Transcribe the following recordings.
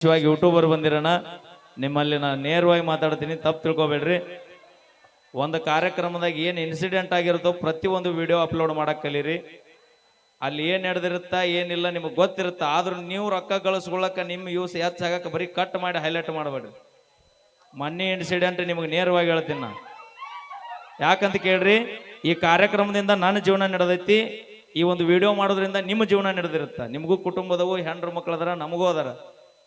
ವಿಶೇಷವಾಗಿ ಯೂಟ್ಯೂಬರ್ ಬಂದಿರೋಣ, ನಿಮ್ಮಲ್ಲಿ ನಾನು ನೇರವಾಗಿ ಮಾತಾಡ್ತೀನಿ, ತಪ್ಪು ತಿಳ್ಕೊಬೇಡ್ರಿ. ಒಂದು ಕಾರ್ಯಕ್ರಮದಾಗ ಏನು ಇನ್ಸಿಡೆಂಟ್ ಆಗಿರುತ್ತೋ ಪ್ರತಿಯೊಂದು ವಿಡಿಯೋ ಅಪ್ಲೋಡ್ ಮಾಡಕ್ಕೆ ಕಲೀರಿ. ಅಲ್ಲಿ ಏನು ನಡೆದಿರುತ್ತಾ, ಏನಿಲ್ಲ ನಿಮಗೆ ಗೊತ್ತಿರುತ್ತೆ, ಆದರೂ ನೀವು ರೊಕ್ಕ ಗಳಿಸ್ಕೊಳ್ಳೋಕೆ ನಿಮ್ಮ ಯೂಸ್ ಹೆಚ್ಚಾಗಕ್ಕೆ ಬರೀ ಕಟ್ ಮಾಡಿ ಹೈಲೈಟ್ ಮಾಡಬೇಡ್ರಿ. ಮೊನ್ನೆ ಇನ್ಸಿಡೆಂಟ್ ನಿಮಗೆ ನೇರವಾಗಿ ಹೇಳ್ತೀನಿ ನಾನು ಯಾಕಂತ ಕೇಳ್ರಿ, ಈ ಕಾರ್ಯಕ್ರಮದಿಂದ ನನ್ನ ಜೀವನ ನಡೆದೈತಿ, ಈ ಒಂದು ವಿಡಿಯೋ ಮಾಡೋದ್ರಿಂದ ನಿಮ್ಮ ಜೀವನ ನಡೆದಿರುತ್ತೆ. ನಿಮಗೂ ಕುಟುಂಬದವು ಹೆಣ್ಣು ಮಕ್ಕಳದಾರ ನಮಗೂ ಅದಾರ.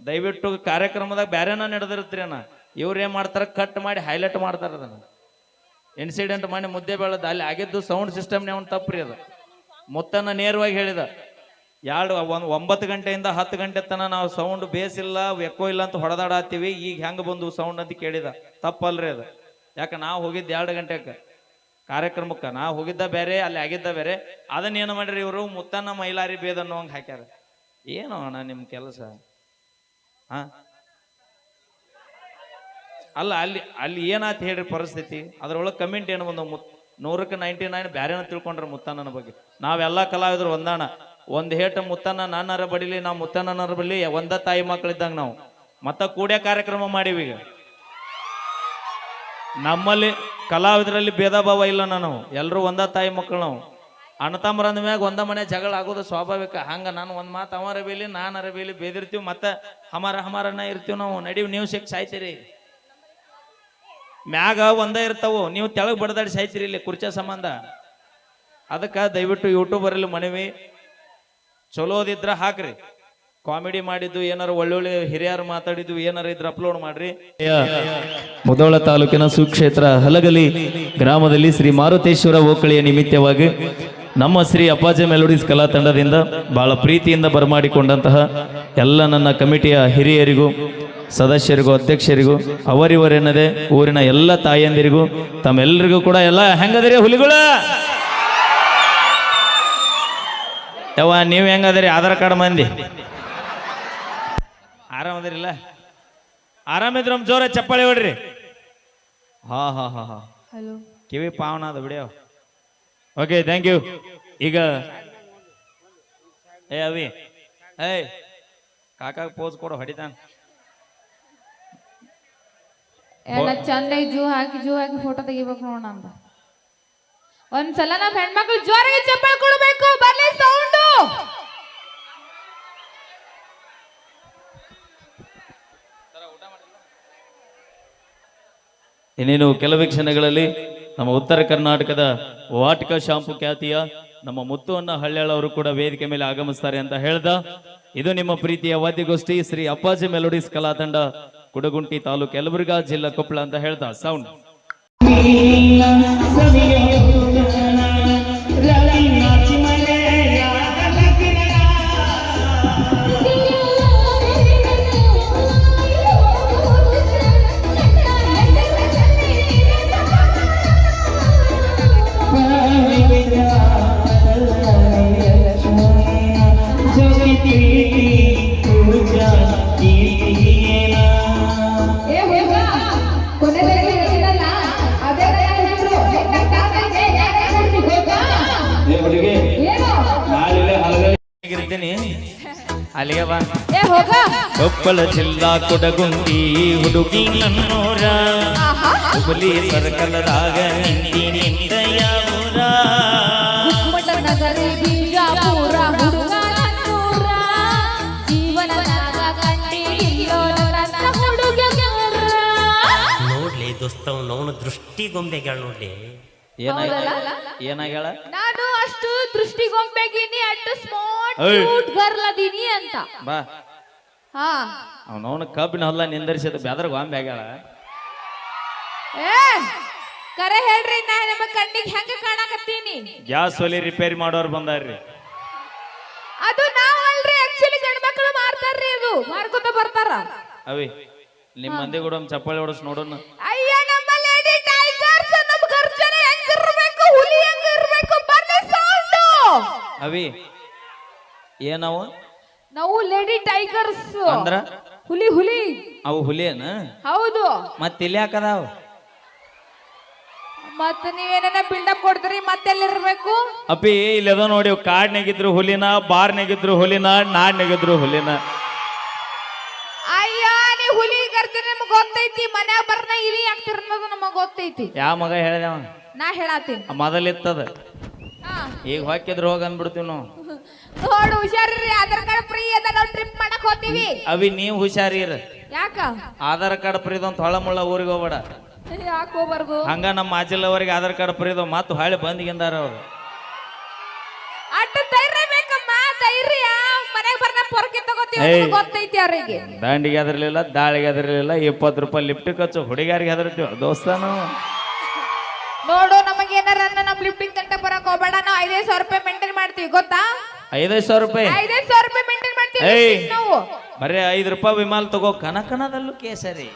ದಯವಿಟ್ಟು ಕಾರ್ಯಕ್ರಮದಾಗ ಬ್ಯಾರೇನ ನಡೆದಿರುತ್ತೆ ಅಣ್ಣ. ಇವ್ರು ಏನು ಮಾಡ್ತಾರೆ? ಕಟ್ ಮಾಡಿ ಹೈಲೈಟ್ ಮಾಡ್ತಾರೆ ಅದನ್ನು. ಇನ್ಸಿಡೆಂಟ್ ಮಾಡಿ ಮುದ್ದೆ ಬೆಳೆದ ಅಲ್ಲಿ ಆಗಿದ್ದು ಸೌಂಡ್ ಸಿಸ್ಟಮ್ನೇ ಅವ್ನು ತಪ್ಪು ರೀ ಅದು. ಮುತ್ತನ್ನ ನೇರವಾಗಿ ಹೇಳಿದ, ಎರಡು, ಒಂದು, ಒಂಬತ್ತು ಗಂಟೆಯಿಂದ ಹತ್ತು ಗಂಟೆ ತನಕ ನಾವು ಸೌಂಡ್ ಬೇಸ್ ಇಲ್ಲ ಎಕ್ಕೋ ಇಲ್ಲ ಅಂತ ಹೊಡೆದಾಡತ್ತೀವಿ, ಈಗ ಹೆಂಗೆ ಬಂದು ಸೌಂಡ್ ಅಂತ ಕೇಳಿದ. ತಪ್ಪಲ್ರಿ ಅದು. ಯಾಕೆ, ನಾವು ಹೋಗಿದ್ದು ಎರಡು ಗಂಟೆಗೆ ಕಾರ್ಯಕ್ರಮಕ್ಕೆ, ನಾವು ಹೋಗಿದ್ದ ಬೇರೆ ಅಲ್ಲಿ ಆಗಿದ್ದ ಬೇರೆ ಅದನ್ನೇನು ಮಾಡ್ರಿ ಇವರು? ಮುತ್ತನ್ನ ಮೈಲಾರಿ ಬೇದ ಅನ್ನೋಂಗೆ ಹಾಕ್ಯಾರ. ಏನು ಅಣ್ಣ ನಿಮ್ಮ ಕೆಲಸ? ಅಲ್ಲ, ಅಲ್ಲಿ ಅಲ್ಲಿ ಏನಾಯ್ತು ಹೇಳ್ರಿ ಪರಿಸ್ಥಿತಿ? ಅದರೊಳಗೆ ಕಮೆಂಟ್ ಏನು ಒಂದು ಮುತ್, ನೂರಕ್ಕೆ ನೈಂಟಿ ನೈನ್ ಬ್ಯಾರೇನ ತಿಳ್ಕೊಂಡ್ರೆ ಮುತ್ತಣ್ಣನ ಬಗ್ಗೆ. ನಾವೆಲ್ಲ ಕಲಾವಿದರು ಒಂದಾಣ. ಒಂದು ಹೇಟ ಮುತ್ತಣ್ಣ ನಾನಾರ ಬಡಿಲಿ ನಾವು ಮುತ್ತಣ್ಣನರ ಬಡಿಲಿ ಒಂದ ತಾಯಿ ಮಕ್ಕಳಿದ್ದಂಗೆ ನಾವು. ಮತ್ತೆ ಕೂಡ್ಯ ಕಾರ್ಯಕ್ರಮ ಮಾಡೀವಿ ಈಗ. ನಮ್ಮಲ್ಲಿ ಕಲಾವಿದರಲ್ಲಿ ಭೇದ ಭಾವ ಇಲ್ಲ ನಾವು. ಎಲ್ಲರೂ ಒಂದ ತಾಯಿ ಮಕ್ಕಳು ನಾವು. ಅಣ್ಣ ತಮ್ಮರ ಅಂದ ಮ್ಯಾಗ ಒಂದ ಮನೆ ಜಗಳ ಆಗೋದು ಸ್ವಾಭಾವಿಕ. ಹಂಗ ನಾನು ಒಂದ್ ಮಾತು ಅವರ ಬೇಲಿ ನಾನು ಬೇಲಿ ಬೇದಿರ್ತೀವಿ, ಮತ್ತೆ ಹಮಾರ ಹಮಾರನ ಇರ್ತೀವಿ ನಾವು. ನಡೀವಿ, ನೀವು ಸಿಕ್ ಸಾಯ್ತೀರಿ. ಮ್ಯಾಗ ಒಂದೇ ಇರ್ತಾವು, ನೀವು ತೆಳಗ್ ಬಡದಾಡಿ ಸಾಯ್ತೀರಿ ಇಲ್ಲಿ ಕುರ್ಚೆ ಸಂಬಂಧ. ಅದಕ್ಕೆ ದಯವಿಟ್ಟು ಯೂಟ್ಯೂಬರಲ್ಲಿ ಮನವಿ. ಚಲೋದಿದ್ರ ಹಾಕ್ರಿ. ಕಾಮಿಡಿ ಮಾಡಿದ್ದು, ಏನಾರು ಒಳ್ಳೊಳ್ಳೆ ಹಿರಿಯರು ಮಾತಾಡಿದ್ದು, ಏನಾರ ಇದ್ರ ಅಪ್ಲೋಡ್ ಮಾಡ್ರಿ. ಮುದೋಳ ತಾಲೂಕಿನ ಸುಕ್ಷೇತ್ರ ಹಲಗಲಿ ಗ್ರಾಮದಲ್ಲಿ ಶ್ರೀ ಮಾರುತೇಶ್ವರ ಓಕಳಿಯ ನಿಮಿತ್ತವಾಗಿ ನಮ್ಮ ಶ್ರೀ ಅಪ್ಪಾಜಿ ಮೆಲೋಡೀಸ್ ಕಲಾ ತಂಡದಿಂದ ಭಾಳ ಪ್ರೀತಿಯಿಂದ ಬರಮಾಡಿಕೊಂಡಂತಹ ಎಲ್ಲ ನನ್ನ ಕಮಿಟಿಯ ಹಿರಿಯರಿಗೂ ಸದಸ್ಯರಿಗೂ ಅಧ್ಯಕ್ಷರಿಗೂ ಅವರಿವರೆನ್ನದೆ ಊರಿನ ಎಲ್ಲ ತಾಯಂದಿರಿಗೂ ತಮ್ಮೆಲ್ಲರಿಗೂ ಕೂಡ ಎಲ್ಲ ಹೆಂಗದ್ರಿ ಹುಲಿಗಳ? ಯವ್ವ ನೀವು ಹೆಂಗದ್ರಿ? ಆಧಾರ್ ಕಾರ್ಡ್ ಮಂದಿ. ಆರಾಮದಿರಿಲ್ಲ ಆರಾಮಿದ್ರ ಜೋರ ಚಪ್ಪಾಳಿ ಹೊಡ್ರಿ. ಹಾ ಹಾ ಹಾ ಹಾ. ಕಿವಿ ಪಾವನ ಅದು ಬಿಡಿಯೋ ಓಕೆ ಥ್ಯಾಂಕ್ ಯು ಈಗ ಏ ಅವಿ. ಏಯ್ ಕಾಕಾಗ ಪೋಸ್ ಕೊಡು ಹೊಡಿತಾನ. ಎಲ್ಲ ಚಂದ ಜೂ ಹಾಕಿ ಜೂ ಹಾಕಿ ಫೋಟೋ ತೆಗಿಬೇಕು ನೋಡ ಅಂತ. ಒಂದ್ಸಲ ನಾವ್ ಹೆಣ್ಮಕ್ಳು ಜೋರಾಗಿ ಚಪ್ಪಲ್ ಕೊಡ್ಬೇಕು ಬರ್ಲಿ ಸೌಂಡು ಇನ್ನೇನು ಕೆಲವೇ ಕ್ಷಣಗಳಲ್ಲಿ ನಮ್ಮ ಉತ್ತರ ಕರ್ನಾಟಕದ ವಾಟಿಕ ಶಾಂಪು ಖ್ಯಾತಿಯ ನಮ್ಮ ಮುತ್ತುವನ್ನ ಹಳ್ಳಿಯಳವರು ಕೂಡ ವೇದಿಕೆ ಮೇಲೆ ಆಗಮಿಸ್ತಾರೆ ಅಂತ ಹೇಳ್ದ. ಇದು ನಿಮ್ಮ ಪ್ರೀತಿಯ ವಾದ್ಯಗೋಷ್ಠಿ ಶ್ರೀ ಅಪ್ಪಾಜಿ ಮೆಲೋಡಿಸ್ ಕಲಾ ತಂಡ ಕುಡಗುಂಟಿ ತಾಲೂಕು ಯಲಬುರ್ಗಾ ಜಿಲ್ಲಾ ಕೊಪ್ಪಳ ಅಂತ ಹೇಳ್ದ. ಸೌಂಡ್ ಕೊಪ್ಪಳ ಜಿಲ್ಲಾ ಕೊಡಗುಂಡಿ ಹುಡುಗಿ ನನ್ನೋರ ಹುಬ್ಬಳ್ಳಿ ಸರ್ಕಲದಾಗ ನಿಂತಿ ನನ್ನ ಹುಡುಗರ ನೋಡ್ಲಿ ದೋಸ್ತವ್ ಅವನ ದೃಷ್ಟಿಗೊಂಬೆಗಳು ನೋಡ್ಲಿ. ಏನಾಗ್ಯಾಳ? ನಾನು ಅಷ್ಟು ದೃಷ್ಟಿಗೊಂಬೆಗಿನಿ ಅಷ್ಟು ಸ್ಮಾರ್ಟ್ ಗರ್ಲ್ ಅದೀನಿ ಅಂತ. ಬಾ. ಹಾ. ಅವನವನ ಕಬ್ಬಿನ ಹೊಲ ನಿಂದರಿಸಿದ ಬೆದ್ರ ಗೊಂಬೆ ಆಗ್ಯಾಳ. ಏ ಕರೆ ಹೇಳ್ರಿ ನಾ ನಿಮ್ಮ ಕಣ್ಣಿಗೆ ಹೆಂಗ ಕಾಣಕತ್ತೀನಿ? ಗ್ಯಾಸ್ ಒಲಿ ರಿಪೇರಿ ಮಾಡೋರು ಬಂದಾರ್ರಿ. ಅದು ನಾವಲ್ರಿ ಆಕ್ಚುಲಿ ಗಂಡ್ಮಕ್ಳು ಮಾಡ್ತಾರ್ರಿ ಅದು. ಮಾರ್ಕೊತ ಬರ್ತಾರ. ಅವಿ ನಿಮ್ಮ ಮಂದಿ ಕೂಡ ಒಂದು ಚಪ್ಪಾಳಿ ಹೊಡಸ್ ನೋಡೋಣ. ಅಯ್ಯ ನಮ್ಮ ಲೇಡಿ ಟೈಗರ್ಸ್ ನಮ್ಮ ಗರ್ಜನೆ ಹೆಂಗಿರ್ಬೇಕು ಹುಲಿ ಹೆಂಗಿರ್ಬೇಕು ಬರ್ಲಿ ಸೌಂಡು. ಅವಿ ಏನವು ನಾವು ಲೇಡಿ ಟೈಗರ್ಸ್ ಅಂದ್ರ? ಹುಲಿ ಹುಲಿ. ಅವು ಹುಲಿಯನ? ಹೌದು. ಮತ್ತೆ ಇಲ್ಲಿ ಹಾಕದಾವ ಮತ್ತ ನೀವೇನ ಬಿಲ್ಡಪ್ ಕೊಡ್ತೀರಿ ಮತ್ತೆಲ್ಲಿರ್ಬೇಕು ಅಪ್ಪಿ ಇಲ್ಲದ ನೋಡಿ ಕಾಡ್ನಾಗಿದ್ರು ಹುಲಿನ ಬಾರ್ನಾಗಿದ್ರು ಹುಲಿನ ನಾಡ್ನಾಗಿದ್ರು ಹುಲಿನ. ಅಯ್ಯ ನೀ ಹುಲಿ ಕರ್ತೀರಿ ನಿಮ್ಗೆ ಗೊತ್ತೈತಿ ಮನ್ಯಾಗ ಬರ್ನ ಇಲಿ ಹಾಕ್ತಿರೋದು ಅನ್ನೋದು ನಮಗ್ ಗೊತ್ತೈತಿ. ಯಾವ ಮಗ ಹೇಳ್ದವ ನಾ ಹೇಳತ್ತೀನಿ ಮೊದಲಿತ್ತದ. ಹಾ. ಈಗ ಹಾಕಿದ್ರು ಹೋಗಿ ಅಂದ್ಬಿಡ್ತೀವಿ ನಾವು. ನೋಡು ಹುಷಾರಿ ಆಧಾರ್ ಕಾರ್ಡ್ ಫ್ರೀ ಅದ ನಾವು ಟ್ರಿಪ್ ಮಾಡಕ್ ಹೋಗ್ತೀವಿ. ಅವಿ ನೀವು ಹುಷಾರಿರ. ಯಾಕ? ಆಧಾರ್ ಕಾರ್ಡ್ ಫ್ರೀದೊಂದು ಹೊಳ ಮುಳ್ಳ ಊರಿಗೆ ಹೋಗ್ಬೇಡ. ಯಾಕ ಹೋಗ್ಬಾರ್ದು? ಹಂಗ ನಮ್ಮ ಆಜಿಲ್ಲವರಿಗೆ ಆಧಾರ್ ಕಾರ್ಡ್ ಫ್ರೀದು ಮತ್ತು ಹಾಳೆ ಬಂದಿಗಿಂದಾರ ಅವರು. ಅಟ್ಟ ಧೈರ್ಯ ಬೇಕಮ್ಮ ಧೈರ್ಯ. ಮನೆಗೆ ಬರ್ನ ಪೊರಕೆ ತಗೋತೀವಿ ಏಯ್. ಅನ್ನೋದು ಗೊತ್ತೈತಿ ಅವ್ರಿಗೆ. ದಾಂಡಿಗೆ ಹೆದರ್ಲಿಲ್ಲ ದಾಳಿಗೆ ಹೆದರ್ಲಿಲ್ಲ ಇಪ್ಪತ್ತು ರೂಪಾಯಿ ಲಿಫ್ಟ್ ಖರ್ಚು ಹುಡುಗಾರಿಗೆ ಹೆದರ್ತೀವಿ. ದೋಸ್ತಾನು. ನೋಡು ನಮಗೆ ಏನಾರ ನಮ್ಮ ಲಿಫ್ಟಿಂಗ್ ತಂಟ ಬರಕ್ ಹೋಗ್ಬೇಡ. ನಾವು ಐದೈದು ಸಾವಿರ ರೂಪಾಯಿ ಮೇಂಟೈನ್ ಮಾಡ್ತೀವಿ ಗೊತ್ತಾ? ಐದೈದು ಸಾವಿರ ರೂಪಾಯಿ. ಐದೈದು ಸಾವಿರ ರೂಪಾಯಿ ಮೇಂಟೈನ್ ಮಾಡ್ತೀವಿ ಏಯ್. ನಾವು. ಬರೀ ಐದು ರೂಪಾಯಿ ವಿಮಾಲ್ ತಗೋ. ಕನಕನದಲ್ಲೂ ಕೇಸರಿ.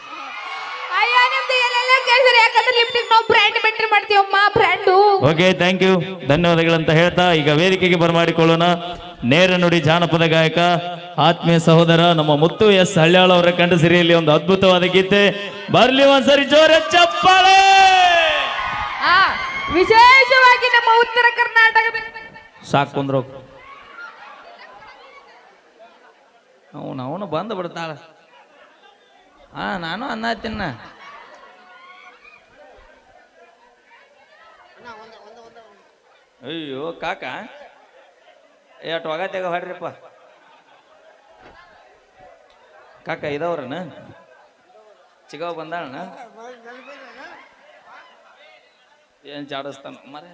ಅಯ್ಯ ನಿಮ್ದು ಎಲ್ಲೆಲ್ಲ ಕೇಳಿದ್ರಿ ಯಾಕಂದ್ರೆ ಲಿಫ್ಟಿಂಗ್ ನಾವು ಬ್ರ್ಯಾಂಡ್ ಮೇಂಟೈನ್ ಮಾಡ್ತೀವಮ್ಮ ಬ್ರ್ಯಾಂಡು ಓಕೆ ಥ್ಯಾಂಕ್ ಯು ಧನ್ಯವಾದಗಳಂತ ಹೇಳ್ತಾ ಈಗ ವೇದಿಕೆಗೆ ಬರಮಾಡಿಕೊಳ್ಳೋಣ. ನೇರ ನುಡಿ ಜಾನಪದ ಗಾಯಕ ಆತ್ಮೀಯ ಸಹೋದರ ನಮ್ಮ ಮುತ್ತು ಎಸ್ ಹಳ್ಯಾಳ್ ಅವರ ಕಂಡ ಸಿರಿಯಲ್ಲಿ ಒಂದು ಅದ್ಭುತವಾದ ಗೀತೆ. ಬರ್ಲಿ ಒಂದ್ಸರಿ ಜೋರ ಚಪ್ಪಾಳೆ! ಆ ವಿಶೇಷವಾಗಿ ನಮ್ಮ ಉತ್ತರ ಕರ್ನಾಟಕದ ಸಾಕು ಅವನು ಅವನು ಬಂದು ಬಿಡ್ತಾಳ. ಹಾ ನಾನು ಅನ್ನ ತಿನ್ನ ಅಯ್ಯೋ, ಕಾಕ. ಎಷ್ಟು ಒಗ ತೆಗ ಹೊಡ್ರಿಪ್ಪ. ಕಾಕ, ಇದಾವ್ರನ? ಚಿಗವ ಬಂದಾಳನ? ಏನ್ ಜಾಡಿಸ್ತಾನ? ಮರ.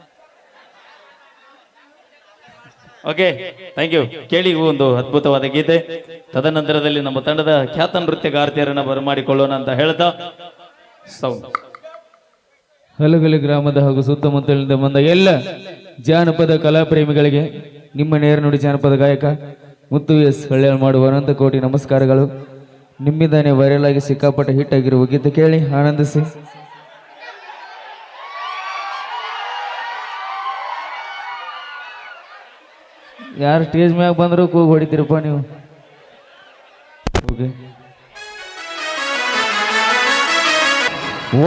ಓಕೆ ಥ್ಯಾಂಕ್ ಯು ಕೇಳಿ ಒಂದು ಅದ್ಭುತವಾದ ಗೀತೆ. ತದನಂತರದಲ್ಲಿ ನಮ್ಮ ತಂಡದ ಖ್ಯಾತ ನೃತ್ಯಗಾರ್ತಿಯರನ್ನ ಬರಮಾಡಿಕೊಳ್ಳೋಣ ಅಂತ ಹೇಳ್ತಾ ಸೌಂಡ್ ಹಲಗಲಿ ಗ್ರಾಮದ ಹಾಗೂ ಸುತ್ತಮುತ್ತಲಿನಿಂದ ಬಂದ ಎಲ್ಲ ಜಾನಪದ ಕಲಾಪ್ರೇಮಿಗಳಿಗೆ, ನಿಮ್ಮ ನೇರ ನುಡಿ ಜಾನಪದ ಗಾಯಕ ಮುತ್ತು ಎಸ್ ಕಲ್ಯಾಣ ಮಾಡುವ ಅನಂತ ಕೋಟಿ ನಮಸ್ಕಾರಗಳು. ನಿಮ್ಮಿಂದಾನೆ ವೈರಲ್ ಆಗಿ ಸಿಕ್ಕಾಪಟ್ಟೆ ಹಿಟ್ ಆಗಿರುವ ಗೀತೆ ಕೇಳಿ ಆನಂದಿಸಿ. ಯಾರು ಸ್ಟೇಜ್ ಮ್ಯಾಗ ಬಂದರೂ ಕೂಗು ಹೊಡಿತೀರಪ್ಪ ನೀವು? ಓಕೆ.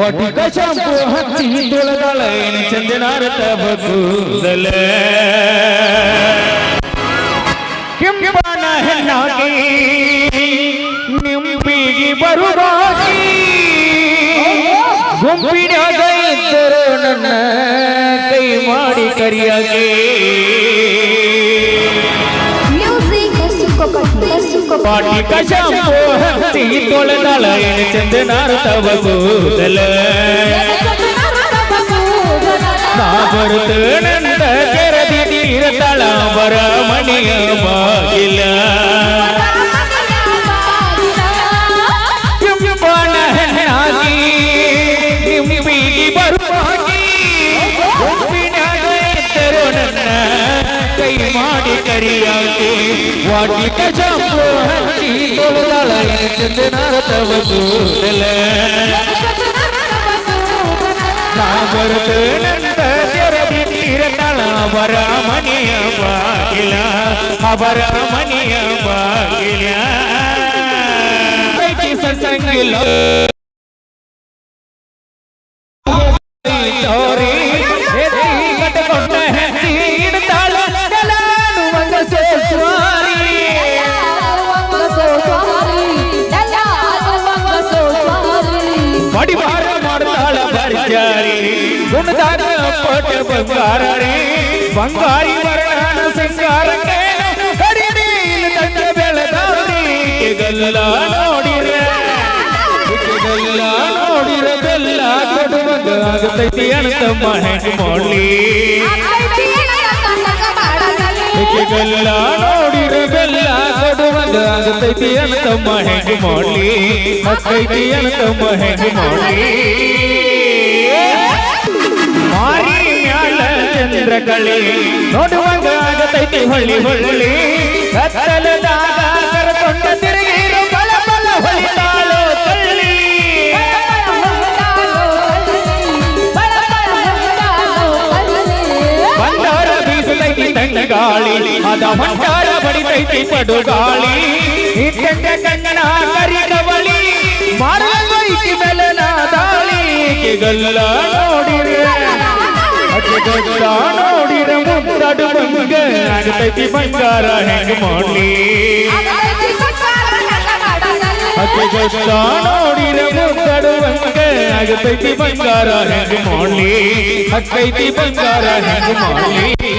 ಒಟಿಕ ಶಾಂಪು ಹಚ್ಚಿ ತೊಳೆದಾಳ ಏನು ಚಂದನಾರತ ಬಕೂದಲ ಕೆಂಪನ ಹೆಣ್ಣಾಗಿ ನಿಂಬಿಗೆ ಬರುವಾಗಿ ಗುಂಪಿನಾಗ ಇದ್ದರು ನನ್ನ ಕೈ ಮಾಡಿ ಕರಿಯಾಗಿ ಪಾಟಿಕ ಶಾಂಪು ಹಚ್ಚಿ ತೊಳೆದಾಳ ಏನು ಚಂದನಾರತ ಬಕೂದಲ ನಾ ಬರುತ್ತೇನೆಂದ ಕೆರದಿ ತೀರತಳ ಬರ ಮನೆಯ ಬಾಗಿಲ. ಕೈ ಮಾಡಿ ಕರಿಯಾಗಿ ವಾಟಿಕ ಶಾಂಪು ಹಚ್ಚಿ ತೊಳೆದಾಳ ಚಂದನಾರ ತವಕೂದಲ ನಾ ಬರುತ್ತೇನೆಂದ ತೆರದಿ ತೀರತಳ ಅವರ ಮನೆಯ ಬಾಗಿಲ ಅವರ ಮನೆಯ ಬಾಗಿಲ ಬಂಗಾರ ರೀ ಬಂಗಾರಿ ವರ್ಣನ ಸಿಂಗಾರಕ್ಕೆ ಕಡಿಮೆ ತಂಡ ಬೆಳೆದಾರಿ ಗಲ್ಲ ನೋಡಿರ ಗಲ್ಲ ನೋಡಿರ ಬೆಲ್ಲ ಕೊಡುವಾಗ ಆಗತೈತಿ ಅಣ್ತಮ್ಮ ಹೆಂಗ್ ಮಾಡ್ಲಿ ಗಲ್ಲ ನೋಡಿರ ಬೆಲ್ಲ ಕೊಡುವಾಗ ಆಗತೈತಿ ಅಣ್ತಮ್ಮ ಹೆಂಗ್ ಮಾಡ್ಲಿ ಅಕ್ಕೈತಿ ಅಣ್ತಮ್ಮ ಹೆಂಗ್ ಮಾಡ್ಲಿ ಮಾರಿ ಮ್ಯಾಲ ಚಂದ್ರ ಕಳಿ. ನೋಡುವಾಗ ಆಗತೈತಿ ಹೊಳ್ಳಿ ಹೊಳ್ಳಿ. ಕತ್ತಲದಾಗ ಕರಕೊಂಡ ತಿರುಗಿರು ಬಲ ಬಲ ಹೊಳಿತಾಳೋ ತಳ್ಳಿ ಬಂಡಾರ ಬೀಸತೈತಿ ತಂಗ ಗಾಳಿ ಅದ ಹೊಂಟಾರ ಬಡಿತೈತಿ ಪಡು ಗಾಳಿ ಇಟ್ಟಂಗ ಕಣ್ಣನ ಕರಿ ಕವಳಿ ಮಾಡೈತಿ ಬೆಲನ ದಾಳಿ. ಗಲ್ಲ ನೋಡಿರ ಗಲ್ಲ ನೋಡಿರ ಮುದ್ದಾಡು ಬಂಗ ಆಗತೈತಿ ಬಂಗಾರ ಹೆಂಗ ಮಾಡ್ಲಿ ಹಕ್ಕಿಗೊತ್ತ ನೋಡಿರ ಮುದ್ದಡುವಂಗ ಆಗತೈತಿ ಬಂಗಾರ ಹೆಂಗ ಮಾಡ್ಲಿ ಹಕ್ಕೈತಿ ಬಂಗಾರ ಹೆಂಗ ಮಾಡ್ಲಿ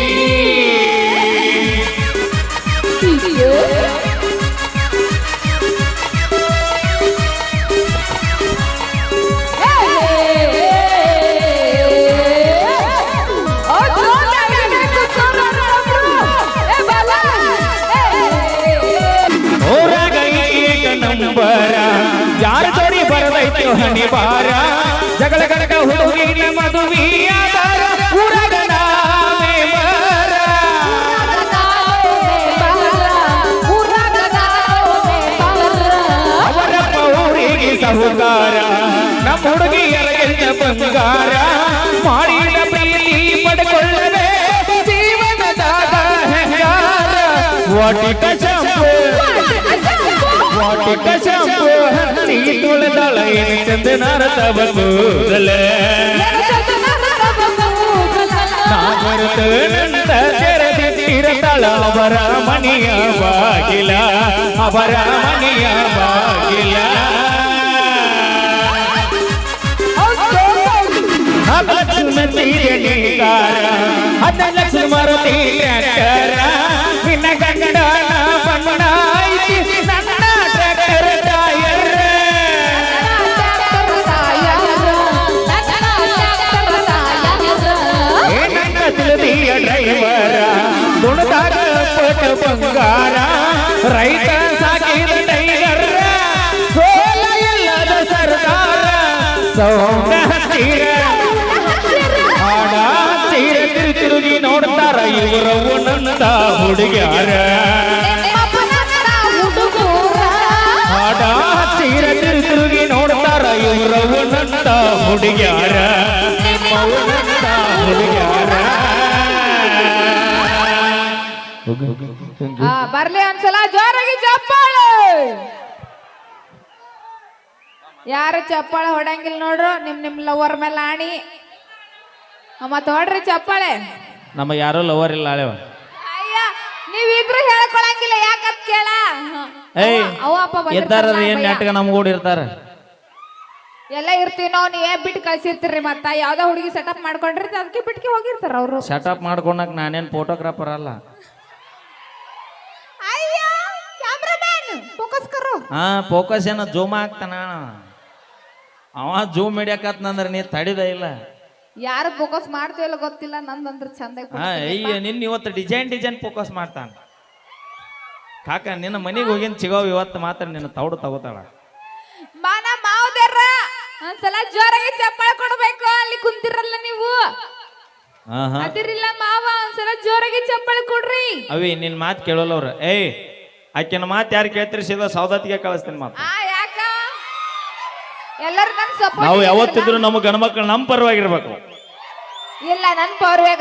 ಬಾರ ಜಗಳ ಗಡಗ ಹುಡುಗಿನ ಮದುವೆಯಾದಾರ ಊರಾಗ ನಾವೇ ಬಾರ ಅವರ ಪೌರಿಗೆ ಸಹಕಾರ. ನಮ್ಮ ಹುಡುಗಿಯರ ಬಂಗಾರ. ಮಾಡಿದ ಪ್ರೀತಿ ಪಡ್ಕೊಳ್ಳದೆ ವಾಟಿಕ ವಾಟಿಕ ಚಂಪು ಹಸಿ ತುಳದಳ ಏನು ಚಂದನಾರ ತವ ಕೂದಲ ನಾಗರತ ನಂದ ತೆರೆದಿಟ್ಟಿರತಳ ಅವರ ಮನೆಯ ಬಾಗಿಲ ಅವರ ಮನೆಯ ಬಾಗಿಲ. ಕಾರ ಹದ ಲಕ್ಷ್ಮರ ಗಂಡನ ಬಣ್ಣ ರೈತ ಸಾಕಿದ ಟೈಗರ. ಸೋಲ ಇಲ್ಲದ ಸರ್ದಾರ ಸೌಂಡ ಹಚ್ಚಿರ ಹಾಡ ತಿರು ತಿರುಗಿ ನೋಡ್ತಾರ ಇವರು ನನ್ನದ ಹುಡುಗ್ಯಾರ. ಹಾಡ ತಿರು ತಿರುಗಿ ನೋಡ್ತಾರ ಇವರು ನನ್ನದ ಹುಡುಗ್ಯಾರ. ಹುಡುಗ್ಯಾರ. ಬರ್ಲಿ ಒಂದ್ಸಲ ಜೋರಾಗಿ ಚಪ್ಪಾಳೆ. ಯಾರು ಚಪ್ಪಾಳೆ ಹೊಡಂಗಿಲ್ಲ ನೋಡ್ರು ನಿಮ್ ನಿಮ್ ಲವರ್ ಮೇಲೆ ಆಣಿ. ಮತ್ ಹೊಡ್ರಿ ಚಪ್ಪಾಳೆ. ನಮ್ಮ ಯಾರು ಲವರ್ ಇಲ್ಲ ಆಳೆವ ಅಯ್ಯ ನೀವಿಬ್ರು ಹೇಳ್ಕೊಳಂಗಿಲ್ಲ ಯಾಕಂತ ಕೇಳ? ಏಯ್ ಎದ್ದಾರ ಏನ್ ನಾಟಕ ನೆಟ್ಗ ನಮ್ ಕೂಡ ಇರ್ತಾರ? ಎಲ್ಲ ಇರ್ತೀವಿ ನಾವು ನೀವೇ ಬಿಟ್ಟು ಕಳ್ಸಿರ್ತೀರಿ ಮತ್ತ? ಯಾವ್ದೋ ಹುಡುಗಿ ಸೆಟಪ್ ಮಾಡ್ಕೊಂಡಿರ್ತ ಅದಕ್ಕೆ ಬಿಟ್ಕಿ ಹೋಗಿರ್ತಾರ ಅವರು. ಸೆಟಪ್ ಮಾಡ್ಕೊಂಡಾಗ ನಾನೇನ್ ಫೋಟೋಗ್ರಾಫರ್ ಅಲ್ಲ ಅಯ್ಯ ಕ್ಯಾಮ್ರಾಮನ್ ಫೋಕಸ್ ಕರು ಹಾ ಫೋಕಸ್ ಏನೋ ಜೂಮ್ ಆಗ್ತಾನ ಅವ ಜೂಮ್ ಹಿಡಿಯಕತ್ನಂದ್ರ ನೀ ತಡಿದ ಇಲ್ಲ. ಯಾರು ಫೋಕಸ್ ಮಾಡ್ತೀವಲ್ಲ ಗೊತ್ತಿಲ್ಲ ನಂದಂದ್ರ ಚಂದ ಹಾ ಅಯ್ಯ ನಿನ್ನ ಇವತ್ತು ಡಿಸೈನ್ ಡಿಸೈನ್ ಫೋಕಸ್ ಮಾಡ್ತಾನ. ಕಾಕ ನಿನ್ನ ಮನೆಗೆ ಹೋಗಿನ್ ಸಿಗೋವ್ ಇವತ್ತು ಮಾತ್ರ ನಿನ್ನ ತೌಡು ತಗೋತಾಳ. ಮಾನ ಮಾವದೇರ ಒಂದ್ಸಲ ಜೋರಾಗಿ ಚಪ್ಪಾಳ ಕೊಡ್ಬೇಕು ಅಲ್ಲಿ ಕುಂತಿರಲ್ಲ ನೀವು. ಹಾ ಹಾ. ಅದಿರಿಲ್ಲ ಮಾವ ಒಂದ್ಸಲ ಜೋರಾಗಿ ಚಪ್ಪಾಳ ಕೊಡ್ರಿ. ಅವಿ ನಿನ್ ಮಾತು ಕೇಳಲ್ಲ ಅವ್ರು ಏಯ್ ಆಕಿನ ಮಾತು ಯಾರು ಕೇಳ್ತೀರಿ? ಸೀದಾ ಸೌದತ್ತಿಗೆ ಕಳಿಸ್ತೀನಿ ಮಾತು ಆ ಯಾಕ? ಎಲ್ಲರೂ ನನ್ ಸಪೋರ್ಟ್ ನಾವು ಯಾವತ್ತಿದ್ರು ನಮ್ಮ ಗಣಮಕ್ಕಳು ನಮ್ಮ ಪರವಾಗಿರ್ಬೇಕು. ಇಲ್ಲ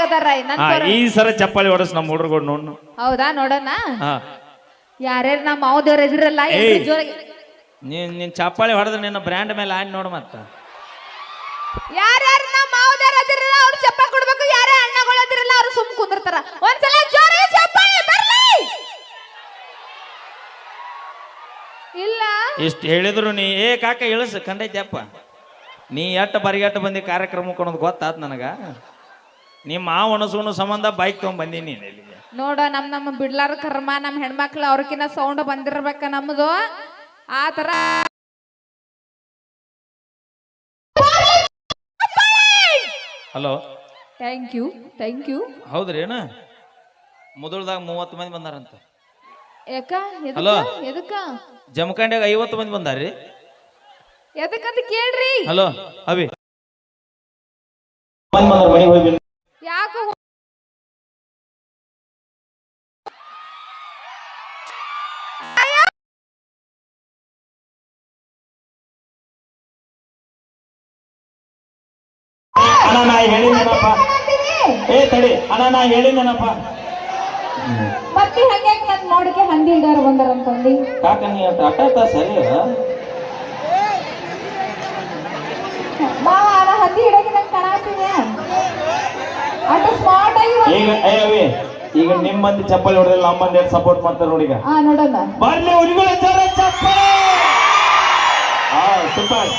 ಅದಾರ ನನ್ನ ಹಾ ಪೌರ್ವ ಈ ಸರ ಚಪ್ಪಾಳಿ ಹೊಡಸ್ ನಮ್ಮ ಹುಡುಗರು ನೋಡ್ ಹೌದಾ ನೋಡೋಣ? ಯಾರ್ಯಾರು ನಮ್ಮ ಎದಿರಲ್ಲ ಏಯ್. ಜೋರಾಗಿ ನೀನ್ ನಿನ್ ಚಪ್ಪಾಳಿ ಹೊಡೆದ್ರೆ ನಿನ್ನ ಬ್ರ್ಯಾಂಡ್ ಮೇಲೆ ಆನ್ ನೋಡು ಮತ್ತ. ಯಾರ್ಯಾರು ನಮ್ಮ ಮಾವದೇವ್ರ ಅದಿರಲ್ಲ ಅವ್ರು ಚಪ್ಪಾಳಿ ಕೊಡ್ಬೇಕು ಯಾರೇ ಅಣ್ಣಗಳು ಅದಿರಲ್ಲ ಅವ್ರು ಸುಮ್ ಕುಂದಿರ್ತಾರ. ಒಂದ್ಸಲ ಜೋರಿ ಚಪ್ಪಾಳಿ ಬರ್ಲಿ! ಇಲ್ಲ. ಇಷ್ಟು ಹೇಳಿದ್ರು ನೀ ಏ ಕಾಕ ಇಳಿಸ್ ಕಂಡೈತ್ಯಪ್ಪ ನೀ ಎಟ್ಟ ಬರಿಗಟ್ಟ ಬಂದಿ ಕಾರ್ಯಕ್ರಮಕ್ಕೆ ಕೊಡೋದು ಗೊತ್ತಾತ್ ನನಗ? ನಿಮ್ಮ ಆ ಒಣಸುಣು ಸಂಬಂಧ ಬೈಕ್ ತಗೊಂಡ್ ಬಂದೀನಿ ನೀನ್ ಇಲ್ಲಿಗೆ. ನೋಡ ನಮ್ ನಮ್ಮ ಬಿಡ್ಲಾರ ಕರ್ಮ ನಮ್ಮ ಹೆಣ್ಮಕ್ಳು ಅವ್ರಕಿನ್ನ ಸೌಂಡ್ ಬಂದಿರ್ಬೇಕ ನಮ್ದು. ಆ ತರ hello thank you thank you ಹೌದ್ರಿ ಏನ ಮೊದಲದಾಗ ಮೂವತ್ತು ಮಂದಿ ಬಂದಾರಂತ. ಯಾಕ? ಎದಕ್ಕ? ಎದಕ್ಕ? ಜಮಖಂಡ್ಯಾಗ ಐವತ್ತು ಮಂದಿ ಬಂದಾರ್ರಿ. ಎದಕ್ಕಂತ ಕೇಳ್ರಿ. ಹಲೋ ಅವಿ ಯಾಕ ಅಣ್ಣ ನಾ ಹೇಳಿದ್ದೇನಪ್ಪ ಏ ತಡಿ. ಅಣ್ಣ ನಾ ಹೇಳಿದ್ದೇನಪ್ಪ ಮತ್ತೆ ಹಂಗೆ ನನ್ ಹಂದಿ ಇಲ್ದಾರ ಬಂದಾರ ಅಂತಂದಿ ಕಾಕ ನೀ ಅಟ್ಟ ಸರಿ ಮಾವ ನಾ ಹಂದಿ ಹಿಡಕ್ಕೆ ನಂಗೆ ಕಾಣಾತೀನಿ ಅಟ ಸ್ಮಾರ್ಟ್ ಆಗಿ ಈಗ ಅಯ್ಯವಿ ಈಗ ನಿಮ್ಮ ಮಂದಿ ಚಪ್ಪಲಿ ಹೊಡೆದಿಲ್ಲ ನಮ್ಮ ಮಂದಿ ಸಪೋರ್ಟ್ ಮಾಡ್ತಾರೆ ನೋಡಿ ಈಗ. ಹಾ ನೋಡೋಣ. ಬರ್ಲಿ ಹುಲಿಗಳ ಜೋರ ಚಪ್ಪಲಿ! ಸೂಪರ್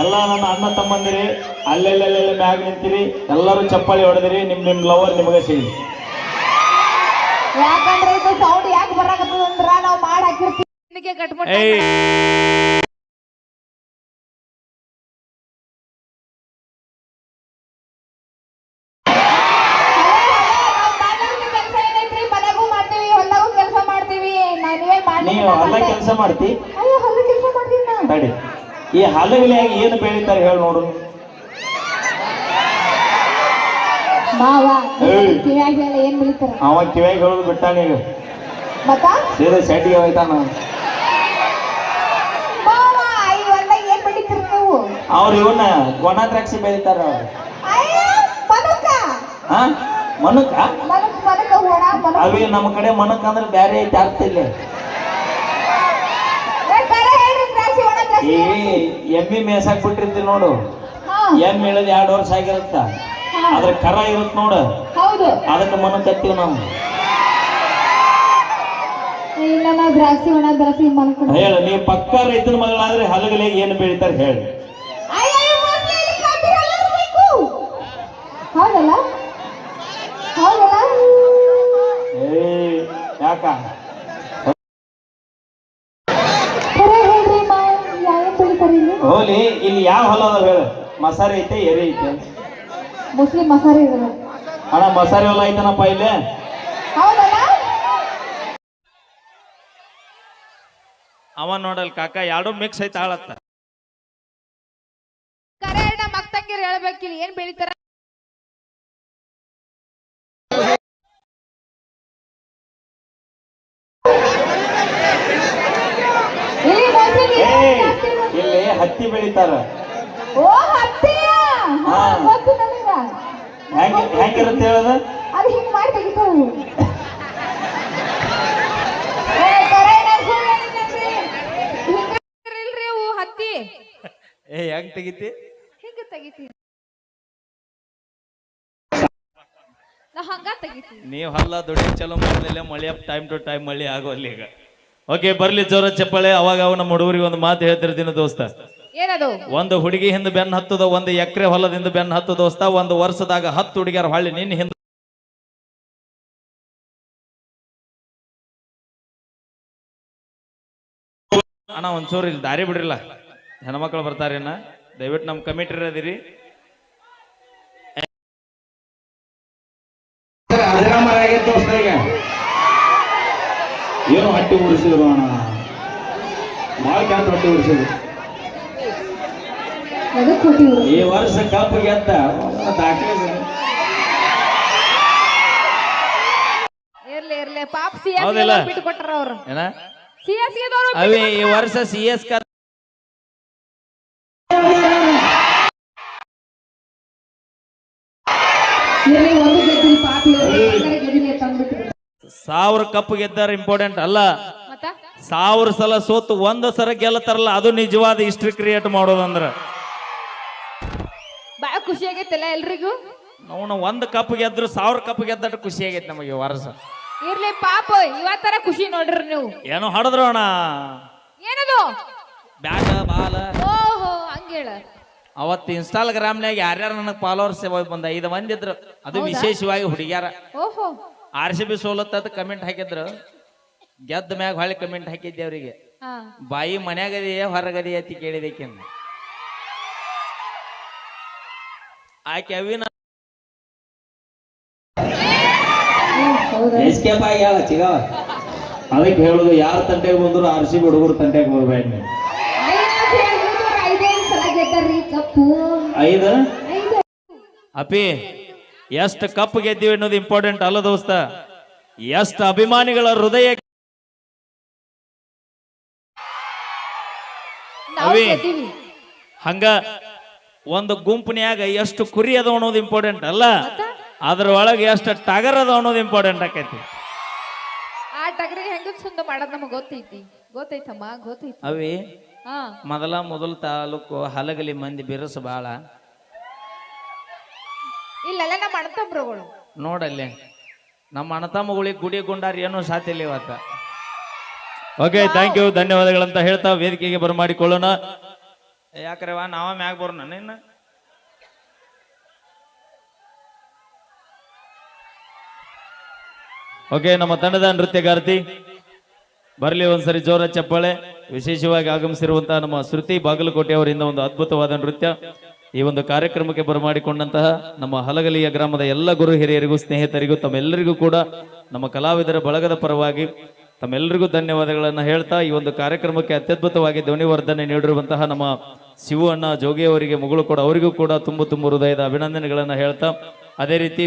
ಎಲ್ಲ ನನ್ನ ಅಣ್ಣ ತಮ್ಮಂದಿರಿ ಅಲ್ಲೆಲ್ಲೆಲ್ಲೆಲ್ಲ ಮ್ಯಾಗ ನಿಂತಿರಿ ಎಲ್ಲರೂ ಚಪ್ಪಾಳಿ ಹೊಡೆದಿರಿ ನಿಮ್ ನಿಮ್ ಲವರ್ ನಿಮಗೆ ಸಿಗಲಿ. ಯಾಕಂದ್ರೆ ಇದು ಸೌಂಡ್ ಯಾಕೆ ಬರಾಕತ್ತದ ಅಂದ್ರ ನಾವು ಮಾಡಿ ಹಾಕಿರ್ತೀವಿ. ಕಟ್ಬಿಟ್ಟು ಏಯ್. ಕೆಲಸ ನೀವು ಮಾಡ್ತಿ? ಅಯ್ಯೋ ಹೊಲ ಕೆಲಸ ಮಾಡ್ತೀವಿ ನಾ ಈ ಹಲಗಲಿಯಾಗಿ ಏನು ಬೆಳಿತಾರೆ ಹೇಳಿ ನೋಡು. ಮಾವ. ಏಯ್. ಕಿವ್ಯಾಗ ಎಲ್ಲ ಏನ್ ಬೆಳಿತಾರ? ಅವ ಕಿವ್ಯಾಗ ಹೇಳೋದು ಬಿಟ್ಟಾನ ಈಗ ಮತ್ತ? ಸೆಟ್ಟಿಗೆ ಹೋಯ್ತಾನ. ಮಾವ ಈ ಹೊಲ್ದಾಗ ಏನ್ ಬೆಳಿತೀರಿ ನೀವು? ಅವ್ರು ಇವನ್ನ ಗೊಣ ದ್ರಾಕ್ಷಿ ಬೆಳಿತಾರ ಅವ್ರು. ಅಯ್ಯೋ ಮನಕ. ಹಾ ಮನಕ? ಮನಕ್ ಮನಕ ಹೊಡ ಮನಕ ಅವೇ ನಮ್ಮ ಕಡೆ ಮನಕ್ ಅಂದ್ರೆ ಬ್ಯಾರೆ ಐತಿ ಅರ್ಥ ಇಲ್ಲ. ಕರೆ ಹೇಳ್ರಿ ದ್ರಾಕ್ಷಿ ಒಣ ದ್ರಾಕ್ಷಿ. ಈ ಎಮ್ಮಿ ಮೇಸಾಕ್ ಬಿಟ್ಟಿರ್ತಿ ನೋಡು. ಹಾ. ಎಮ್ಮಿ ಹೇಳೋದು ಎರಡು ವರ್ಷ ಆಗಿರುತ್ತ. ಅದ್ರ ಕರ ಇರುತ್ತ ನೋಡ. ಹೌದು. ಅದಕ್ಕೆ ಮನ ಹತ್ತೀವಿ ನಾವು. ಇಲ್ಲ ನಾವು ದ್ರಾಕ್ಷಿ ಒಣ ದ್ರಾಕ್ಷಿ ಮನಕ ಹೇಳು ನೀ ಪಕ್ಕ ರೈತನ ಮಗಳಾದ್ರೆ ಹಲಗಲೆ ಏನು ಬೆಳಿತಾರೆ ಹೇಳಿ. ಹೌದಲ್ಲ? ಹೌದಲ್ಲ? ಏ ಯಾಕ? ಹೋಲಿ ಇಲ್ಲಿ ಯಾವ ಹೊಲ ಅದಾವ ಹೇಳು. ಮಸಾರಿ ಐತೆ ಎರಿ ಐತೆ ಮುಸ್ಲಿಂ ಮಸಾರಿ ಇರೋದು ಅಣ್ಣ ಮಸಾರಿ ಹೊಲ ಐತನಪ್ಪ ಇಲ್ಲಿ? ಹೌದಲ್ಲ? ಅವ ನೋಡಲ್ ಕಾಕ ಎರಡು ಮಿಕ್ಸ್ ಐತೆ ಆಳತ್ತ. ಕರೆ ನಮ್ಮ ಅಕ್ಕ ಹೇಳ್ಬೇಕಿಲ್ಲ ಏನ್ ಬೆಳಿತಾರ? ಇಲ್ಲಿ ಹತ್ತಿ ಬೆಳಿತಾರ. ಓ ಹತ್ತಿ. ಗೊತ್ತು ನನಗ ಹೆಂಗ ಹೆಂಗಿರುತ್ತೆ ಹೇಳೋದು? ಅದು ಹಿಂಗ್ ಮಾಡಿ ತೆಗಿತಾವು ಏ, ಕರೆ ನಾನ್ ಹೇಳಿದ್ನಂತೆ. ಹಿಂಗ ಇಲ್ರಿ ಅವು ಹತ್ತಿ? ಏ ಹೆಂಗ್ ತೆಗಿತಿ? ಹಿಂಗ ತೆಗಿತೀನಿ ನಾ ಹಂಗ ತೆಗಿತೀನಿ ನೀವು ಹಲ್ಲ ದುಡಿ ಚಲೋ ಮಾಡಲಿಲ್ಲ ಮಳೆ ಟೈಮ್ ಟು ಟೈಮ್ ಮಳೆ ಆಗೋಲ್ಲ ಈಗ. ಓಕೆ ಬರ್ಲಿ ಜೋರ ಚಪ್ಪಳೆ ಅವಾಗ ಅವ ನಮ್ಮ ಹುಡುಗರಿಗೆ ಒಂದು ಮಾತು ಹೇಳ್ತಿರ್ತೀನಿ ದೋಸ್ತ. ಏನದು? ಒಂದು ಹುಡುಗಿ ಹಿಂದ ಬೆನ್ನ ಹತ್ತದ ಒಂದು ಎಕರೆ ಹೊಲದಿಂದ ಬೆನ್ನ ಹತ್ತು ದೋಸ್ತ ಒಂದು ವರ್ಷದಾಗ ಹತ್ತು ಹುಡುಗಿಯರ ಹೊಳ್ಳಿ ನಿನ್ನ ಹಿಂದ. ಅಣ್ಣ ಒಂಚೂರು ಇಲ್ಲಿ ದಾರಿ ಬಿಡ್ರಿಲ್ಲ. ಹೆಣ್ಮಕ್ಳು ಬರ್ತಾರೇನ ದಯವಿಟ್ಟು ನಮ್ಮ ಕಮಿಟಿ ಅದಿರಿ ಏನು ಹಟ್ಟಿ ಉಡಿಸಿದ್ರು ಅಣ್ಣ. ಭಾಳ ಹಟ್ಟಿ ಉಡಿಸಿದ್ರು ಈ ವರ್ಷ ಕಪ್ ಗೆದ್ದ ದಾಖಲೆ ಇರ್ಲಿ ಇರ್ಲಿ. ಪಾಪ ಸಿ ಹೌದಿಲ್ಲ? ಎಸ್ ಬಿಟ್ಟು ಕೊಟ್ಟಾರ ಅವ್ರು. ಏನ? ಸಿ ಎಸ್ ದವರು ಈ ವರ್ಷ ಸಿ ಎಸ್ ಕ ಇರ್ಲಿ ಒಂದು ಪಾಪ ಸಾವಿರ ಕಪ್ ಗೆದ್ದಾರ ಇಂಪಾರ್ಟೆಂಟ್ ಅಲ್ಲ. ಮತ್ತ? ಸಾವಿರ ಸಲ ಸೋತು ಒಂದ್ ಸಲ ಗೆಲ್ಲತಾರಲ್ಲ ಅದು ನಿಜವಾದ ಹಿಸ್ಟ್ರಿ ಕ್ರಿಯೇಟ್ ಮಾಡೋದಂದ್ರ. ಖುಷಿ ಆಗೈತಲ್ಲ ಎಲ್ರಿಗೂ? ಅವನು ಒಂದು ಕಪ್ ಗೆದ್ರು ಸಾವಿರ ಕಪ್ ಗೆದ್ದಟ್ಟು ಖುಷಿ ಆಗೈತೆ ನಮಗೆ ವರ್ಷ. ಇರ್ಲಿ ಪಾಪ ಇವತ್ತರ ಖುಷಿ ನೋಡ್ರಿ ನೀವು. ಏನೋ ಹಡದ್ರು ಅಣ್ಣ. ಏನದು? ಬ್ಯಾಗ ಬಾಲ. ಓಹೋ ಹಂಗೇಳ. ಅವತ್ತು ಇನ್ಸ್ಟಾಲ್ಗ್ರಾಮ್ನಾಗ ಯಾರ್ಯಾರು ನನಗೆ ಫಾಲೋವರ್ಸ್ ಬಂದ ಐದು ಮಂದಿ ಇದ್ರು. ಅದು ವಿಶೇಷವಾಗಿ ಹುಡುಗ್ಯಾರ. ಓಹೋ. ಆರ್ ಸಿ ಬಿ ಸೋಲತ್ತದ ಕಮೆಂಟ್ ಹಾಕಿದ್ರು. ಗೆದ್ದ ಮ್ಯಾಗ ಹೊಳ್ಳಿ ಕಮೆಂಟ್ ಹಾಕಿದ್ದೆ ಅವರಿಗೆ. ಬಾಯಿ ಮನ್ಯಾಗದಿಯೇ ಹೊರಗದಿಯೇ ಅತಿ ಕೇಳಿದಕ್ಕೆ ಆಕೆ ಅವಿನ ಎಸ್ಕೇಪ್ ಆಗ್ಯಾಳ ಅದಕ್ಕೆ ಹೇಳುದು ಯಾರ ತಂಟೆಗೆ ಬಂದ್ರು ಆರ್ ಸಿ ಬಿ ಹುಡುಗರು ತಂಟೆಗೆ ಬರ್ಬೇಡ ನೀವು. ಐದೈದು ಸಲ ಗೆದ್ದಾರ್ರಿ ಕಪ್ಪು ಐದು? ಐದು ಅಪಿ ಎಷ್ಟು ಕಪ್ ಗೆದ್ದೀವಿ ಅನ್ನೋದು ಇಂಪಾರ್ಟೆಂಟ್ ಅಲ್ಲ ದೋಸ್ತ. ಎಷ್ಟು ಅಭಿಮಾನಿಗಳ ಹೃದಯ ಅವಿ. ಹಂಗ ಒಂದು ಗುಂಪಿನ್ಯಾಗ ಎಷ್ಟು ಕುರಿ ಅದ ಅನ್ನೋದು ಇಂಪಾರ್ಟೆಂಟ್ ಅಲ್ಲ? ಅದ್ರ ಒಳಗೆ ಎಷ್ಟು ಟಗರ್ ಅದ ಅನ್ನೋದು ಇಂಪಾರ್ಟೆಂಟ್ ಆಕೈತಿ. ಆ ಟಗರಿಗೆ ಹೆಂಗ ಸುಂದ ಮಾಡೋದು ನಮಗೆ ಗೊತ್ತೈತಿ. ಗೊತ್ತೈತಮ್ಮ ಗೊತ್ತೈತಿ. ಅವಿ ಹಾ. ಮೊದಲ ಮೊದಲ ತಾಲೂಕು ಹಲಗಲಿ ಮಂದಿ ಬಿರುಸು ಬಾಳ. ಇಲ್ಲೆಲ್ಲ ನಮ್ಮ ಅಣ್ಣತಂಬ್ರುಗಳು ನೋಡಲ್ಲಿ ನಮ್ಮ ಅಣ್ಣತಮ್ಮಗಳಿಗೆ ಗುಡಿ ಗುಂಡಾರ ಸಾಧ್ಯ ಸಾತಿಲ್ಲ ಇವತ್ತ. ಓಕೆ ಥ್ಯಾಂಕ್ ಯು ಧನ್ಯವಾದಗಳಂತ ಹೇಳ್ತಾ ವೇದಿಕೆಗೆ ಬರಮಾಡಿಕೊಳ್ಳೋಣ. ಯಾಕ್ರವ ನಾವ ಮ್ಯಾಗ ಬರೋಣ ನಿನ್ನ? ಓಕೆ ನಮ್ಮ ತಂಡದ ನೃತ್ಯಗಾರ್ತಿ, ಬರಲಿ ಒಂದ್ಸರಿ ಜೋರ ಚಪ್ಪಾಳೆ. ವಿಶೇಷವಾಗಿ ಆಗಮಿಸಿರುವಂತಹ ನಮ್ಮ ಶ್ರುತಿ ಬಾಗಲಕೋಟೆ ಅವರಿಂದ ಒಂದು ಅದ್ಭುತವಾದ ನೃತ್ಯ. ಈ ಒಂದು ಕಾರ್ಯಕ್ರಮಕ್ಕೆ ಬರಮಾಡಿಕೊಂಡಂತಹ ನಮ್ಮ ಹಲಗಲಿಯ ಗ್ರಾಮದ ಎಲ್ಲ ಗುರು ಹಿರಿಯರಿಗೂ, ಸ್ನೇಹಿತರಿಗೂ, ತಮ್ಮೆಲ್ಲರಿಗೂ ಕೂಡ ನಮ್ಮ ಕಲಾವಿದರ ಬಳಗದ ಪರವಾಗಿ ತಮ್ಮೆಲ್ಲರಿಗೂ ಧನ್ಯವಾದಗಳನ್ನು ಹೇಳ್ತಾ ಈ ಒಂದು ಕಾರ್ಯಕ್ರಮಕ್ಕೆ ಅತ್ಯದ್ಭುತವಾಗಿ ಧ್ವನಿವರ್ಧನೆ ನೀಡಿರುವಂತಹ ನಮ್ಮ ಶಿವು ಅಣ್ಣ ಜೋಗಿ ಅವರಿಗೆ ಮುಗಳು ಕೂಡ. ಅವರಿಗೂ ಕೂಡ ತುಂಬ ತುಂಬ ಹೃದಯದ ಅಭಿನಂದನೆಗಳನ್ನು ಹೇಳ್ತಾ, ಅದೇ ರೀತಿ